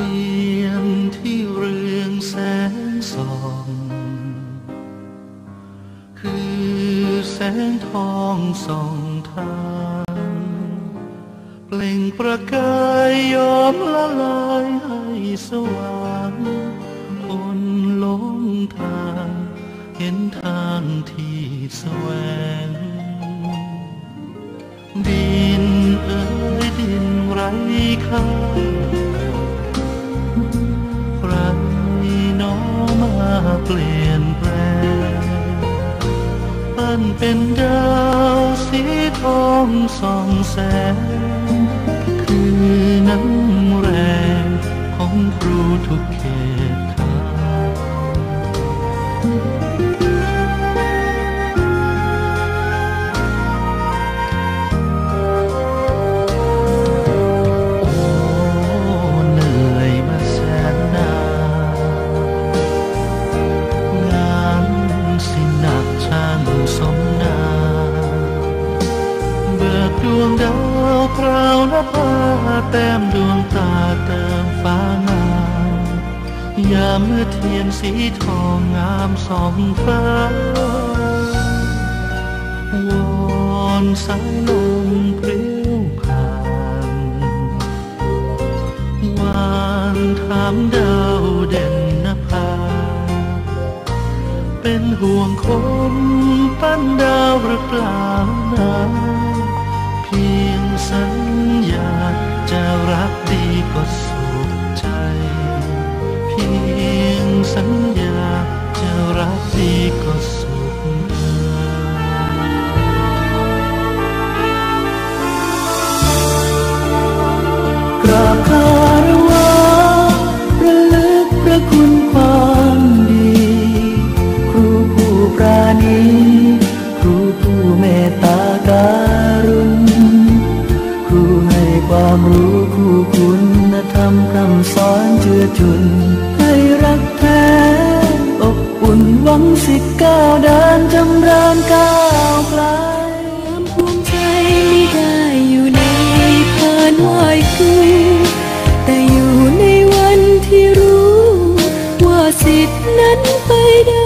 ทียนที่เรืองแสงส่อง คือแสงทองส่องทางเปล่งประกายยอมละลายให้สว่างคนหลงทาง เห็นทางที่แสวง ดินเอ่ยดินไร้ค่า เปลี่ยนแปลงปั้นเป็นดาวสีทองส่องแสง วงดาวพราวและผ้าแต้มดวงตาเติมฟ้างามยามเมื่อเทียนสีทองงามสองฟ้าวอนสายลมเพรี้ยวผ่านวานถามดาวเด่นนภา เป็นห่วงคนปั้นดาวหรือเปล่านะ ย จุนให้รักแท้อบอุ่นหวังสิก้าวเดินจำเริญก้าวไกลความภูมิใจไม่ได้อยู่ในพานไหวครูแต่อยู่ในวันที่รู้ ว่าสิทธินั้นไปได้